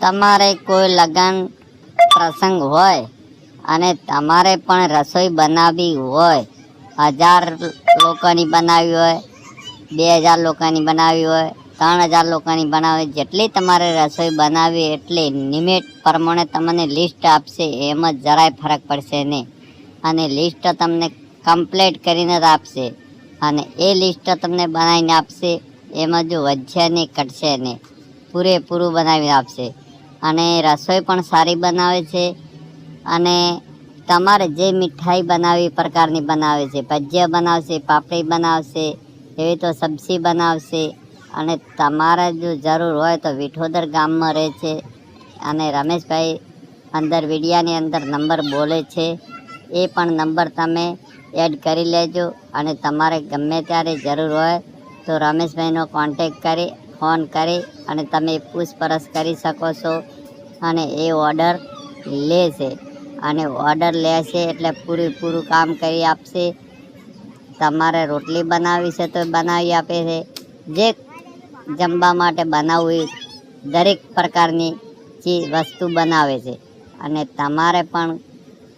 તમારે કોઈ લગન પ્રસંગ હોય અને તમારે પણ રસોઈ બનાવવી હોય, હજાર લોકોની બનાવી હોય, બે હજાર લોકોની બનાવી હોય, ત્રણ હજાર લોકોની બનાવી જેટલી તમારે રસોઈ બનાવવી એટલી લિમિટ પ્રમાણે તમને લિસ્ટ આપશે, એમાં જરાય ફરક પડશે નહીં. અને લિસ્ટ તમને કમ્પ્લીટ કરીને જ આપશે. અને એ લિસ્ટ તમને બનાવીને આપશે, એમાં જો વધશે નહીં ઘટશે નહીં. પૂરેપૂરું બનાવીને આપશે. અને રસોઈ પણ સારી બનાવે છે. અને તમારે જે મીઠાઈ બનાવી પ્રકારની બનાવે છે. ભજીયા બનાવશે, પાપડી બનાવશે, એવી તો સબ્જી બનાવશે. અને તમારે જો જરૂર હોય તો વિઠોદર ગામમાં રહે છે. અને રમેશભાઈ અંદર વિડિયાની અંદર નંબર બોલે છે. એ પણ નંબર તમે એડ કરી લેજો. અને તમારે ગમે ત્યારે જરૂર હોય તો રમેશભાઈનો કોન્ટેક કરી ફોન કરી અને તમે પૂછપરછ કરી શકો છો અને એ ઓર્ડર લેશે. અને ઓર્ડર લેશે એટલે પૂરેપૂરું કામ કરી આપશે. તમારે રોટલી બનાવવી છે તો બનાવી આપે છે. જે જમવા માટે બનાવવું દરેક પ્રકારની ચીજ વસ્તુ બનાવે છે. અને તમારે પણ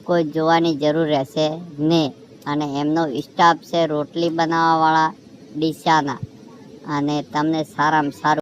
કોઈ જોવાની જરૂર રહેશે નહીં અને એમનો સ્ટાફ છે રોટલી બનાવવાવાળા ડીસાના અને તમને સારામાં સારું